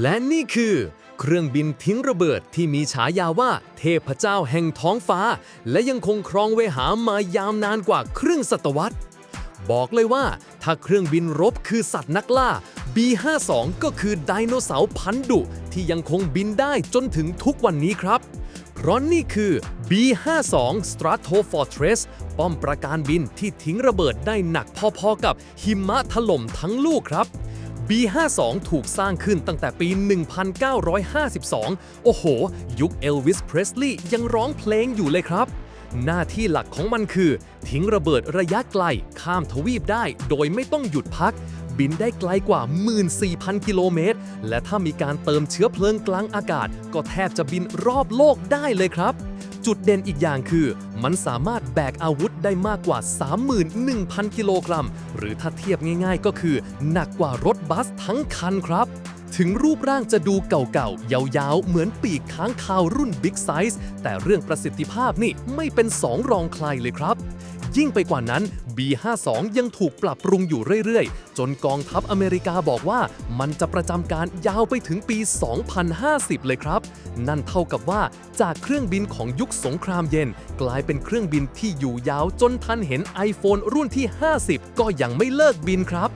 และนี่คือ เครื่องบินทิ้งระเบิดที่มีฉายาว่า เทพเจ้าแห่งท้องฟ้า และยังคงครองเวหามายาวนานกว่าครึ่งศตวรรษ บอกเลยว่า ถ้าเครื่องบินรบคือสัตว์นักล่า B-52 ก็คือไดโนเสาร์พันธุ์ดุที่ยังคงบินได้จนถึงทุกวันนี้ครับ เพราะนี่คือ B-52 Stratofortress ป้อมประการบินที่ทิ้งระเบิดได้หนักพอๆกับหิมะถล่มทั้งลูกครับ B52 ถูกสร้างขึ้นตั้งแต่ปี 1952 โอ้โห ยุคเอลวิสเพรสลีย์ยังร้องเพลงอยู่เลยครับ หน้าที่หลักของมันคือ ทิ้งระเบิดระยะไกล ข้ามทวีปได้โดยไม่ต้องหยุดพัก บินได้ไกลกว่า 14,000 กิโลเมตร และถ้ามีการเติมเชื้อเพลิงกลางอากาศ ก็แทบจะบินรอบโลกได้เลยครับ จุดเด่นอีกอย่างคือ มันสามารถแบกอาวุธได้มากกว่า 31,000 กิโลกรัม หรือถ้าเทียบง่ายๆก็คือ หนักกว่ารถบัสทั้งคันครับ ถึงรูปร่างจะดูเก่าๆ ยาวๆ เหมือนปีกค้างคาวรุ่นบิ๊กไซส์แต่เรื่องประสิทธิภาพนี่ไม่เป็นสองรองใครเลยครับ ยิ่งไปกว่านั้น B52 ยังถูกปรับปรุงอยู่เรื่อยๆ จนกองทัพอเมริกาบอกว่ามันจะประจำการยาวไปถึงปี 2050 เลยครับ นั่นเท่ากับว่าจากเครื่องบินของยุคสงครามเย็น กลายเป็นเครื่องบินที่อยู่ยาวจนทันเห็น iPhone รุ่นที่ 50 ก็ยังไม่เลิกบินครับ